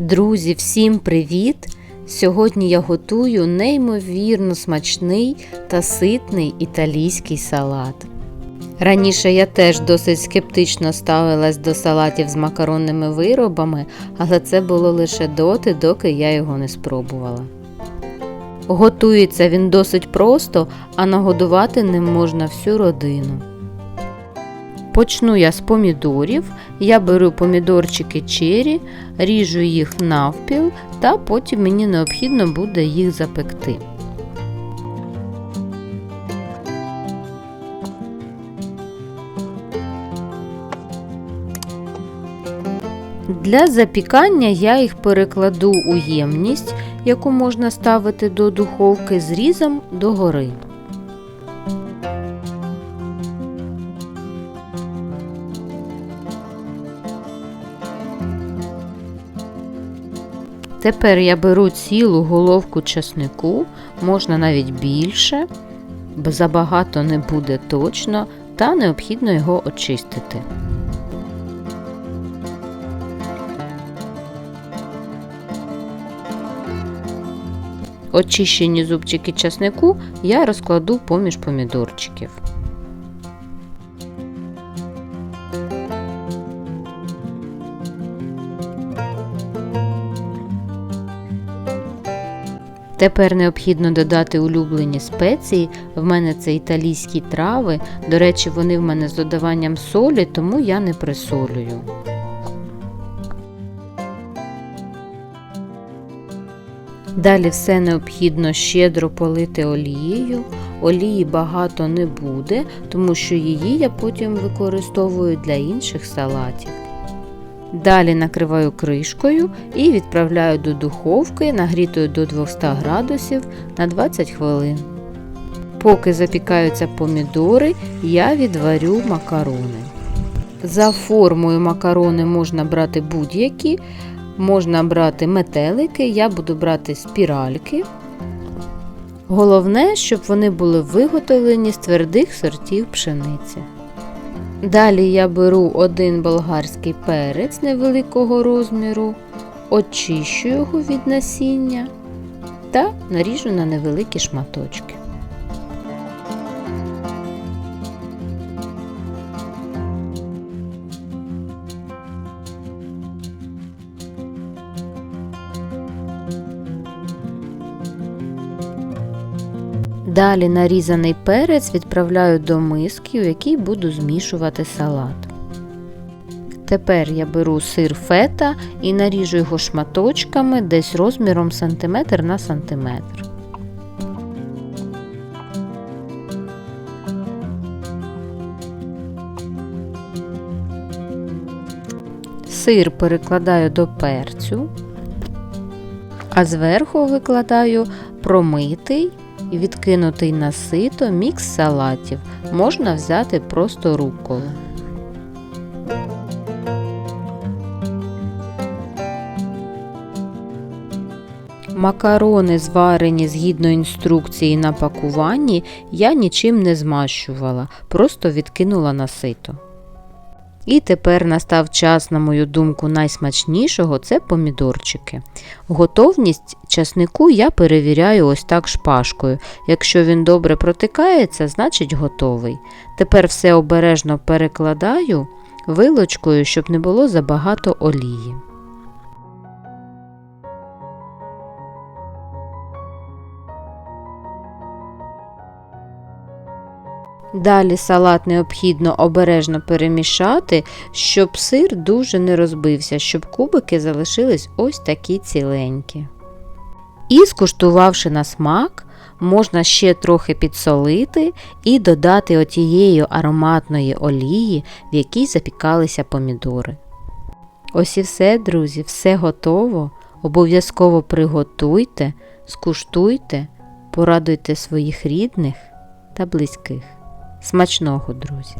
Друзі, всім привіт! Сьогодні я готую неймовірно смачний та ситний італійський салат. Раніше я теж досить скептично ставилась до салатів з макаронними виробами, але це було лише доти, доки я його не спробувала. Готується він досить просто, а нагодувати ним можна всю родину. Почну я з помідорів. Я беру помідорчики чері, ріжу їх навпіл та потім мені необхідно буде їх запекти. Для запікання я їх перекладу у ємність, яку можна ставити до духовки зрізом догори. Тепер я беру цілу головку часнику, можна навіть більше, бо забагато не буде точно, та необхідно його очистити. Очищені зубчики часнику я розкладу поміж помідорчиків. Тепер необхідно додати улюблені спеції. В мене це італійські трави. До речі, вони в мене з додаванням солі, тому я не присолюю. Далі все необхідно щедро полити олією. Олії багато не буде, тому що її я потім використовую для інших салатів. Далі накриваю кришкою і відправляю до духовки, нагрітою до 200 градусів на 20 хвилин. Поки запікаються помідори, я відварю макарони. За формою макарони можна брати будь-які, можна брати метелики, я буду брати спіральки. Головне, щоб вони були виготовлені з твердих сортів пшениці. Далі я беру один болгарський перець невеликого розміру, очищу його від насіння та наріжу на невеликі шматочки. Далі нарізаний перець відправляю до миски, у якій буду змішувати салат. Тепер я беру сир фета і наріжу його шматочками десь розміром сантиметр на сантиметр. Сир перекладаю до перцю, а зверху викладаю промитий відкинутий на сито мікс салатів. Можна взяти просто рукколу. Макарони, зварені згідно інструкції на пакуванні, я нічим не змащувала, просто відкинула на сито. І тепер настав час, на мою думку, найсмачнішого це помідорчики. Готовність часнику я перевіряю ось так шпажкою. Якщо він добре протикається, значить готовий. Тепер все обережно перекладаю вилочкою, щоб не було забагато олії. Далі салат необхідно обережно перемішати, щоб сир дуже не розбився, щоб кубики залишились ось такі ціленькі. І скуштувавши на смак, можна ще трохи підсолити і додати отієї ароматної олії, в якій запікалися помідори. Ось і все, друзі, все готово. Обов'язково приготуйте, скуштуйте, порадуйте своїх рідних та близьких. Смачного, друзі!